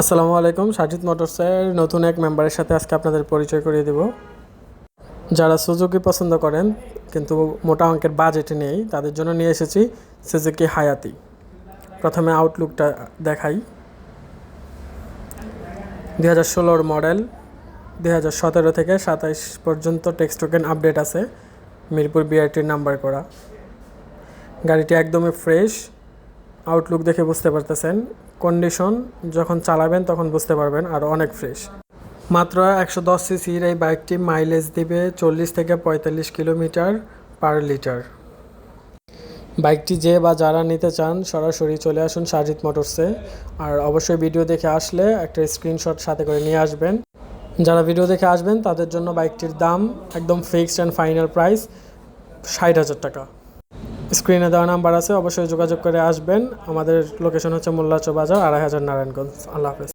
আসসালামু আলাইকুম, সাজিদ মোটরসের নতুন এক মেম্বারের সাথে আজকে আপনাদের পরিচয় করিয়ে দেব। যারা সুজুকি পছন্দ করেন, কিন্তু মোটা অঙ্কের বাজেট নেই, তাদের জন্য নিয়ে এসেছি সুজুকি হায়াতি প্রথমে আউটলুকটা দেখাই। দুই হাজার ষোলোর মডেল দুই হাজার সতেরো থেকে সাতাইশ পর্যন্ত টেক্সট টোকেন আপডেট আছে, মিরপুর বিআরটির নাম্বার করা। গাড়িটি একদমই ফ্রেশ আউটলুক দেখে বুঝতে পারতেছেন। কন্ডিশন যখন চালাবেন তখন বুঝতে পারবেন আর অনেক ফ্রেশ। মাত্র একশো দশ সিসির এই বাইকটি মাইলেজ দিবে চল্লিশ থেকে পঁয়তাল্লিশ কিলোমিটার পার লিটার। বাইকটি যে বা যারা নিতে চান সরাসরি চলে আসুন সাজিদ মোটরসে। আর অবশ্যই ভিডিও দেখে আসলে একটা স্ক্রিনশট সাথে করে নিয়ে আসবেন। যারা ভিডিও দেখে আসবেন তাদের জন্য বাইকটির দাম একদম ফিক্সড অ্যান্ড ফাইনাল প্রাইস ষাট হাজার টাকা। স্ক্রিনে দেওয়া নাম্বার আছে, অবশ্যই যোগাযোগ করে আসবেন। আমাদের লোকেশন হচ্ছে মোল্লাচো বাজার, আড়াই হাজার নারায়ণগঞ্জ। আল্লাহ হাফেজ।